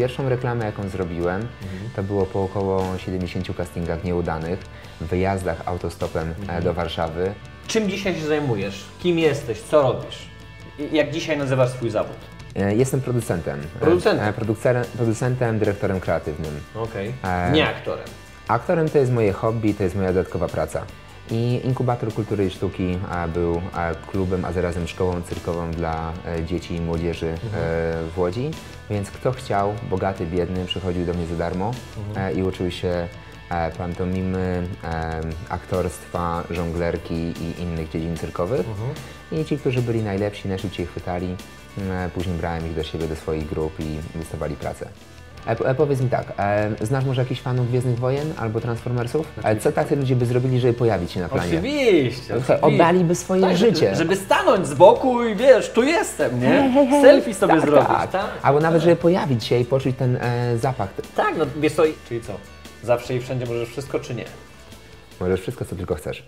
Pierwszą reklamę, jaką zrobiłem, to było po około 70 castingach nieudanych, wyjazdach autostopem e, do Warszawy. Czym dzisiaj się zajmujesz? Kim jesteś? Co robisz? Jak dzisiaj nazywasz swój zawód? E, Jestem producentem. E, Producentem? Producentem, dyrektorem kreatywnym. Okej. E, Nie aktorem. Aktorem to jest moje hobby, to jest moja dodatkowa praca. I Inkubator Kultury i Sztuki e, był e, klubem, a zarazem szkołą cyrkową dla e, dzieci i młodzieży e, w Łodzi. Więc kto chciał, bogaty, biedny, przychodził do mnie za darmo e, i uczył się pantomimy, aktorstwa, żonglerki i innych dziedzin cyrkowych. I ci, którzy byli najlepsi, najszybciej chwytali, później brałem ich do siebie, do swoich grup i dostawali pracę. E, e, powiedz mi tak, e, znasz może jakichś fanów Gwiezdnych Wojen albo Transformersów? E, co tacy ludzie by zrobili, żeby pojawić się na planie? Oczywiście. Oczywiście. Oddaliby swoje Tak, życie. Żeby, żeby stanąć z boku i wiesz, tu jestem, nie? Selfie sobie tak, zrobić, tak. tak? Albo nawet, żeby pojawić się i poczuć ten e, zapach. Tak, no wiesz co, czyli co? Zawsze i wszędzie możesz wszystko, czy nie? Możesz wszystko, co tylko chcesz.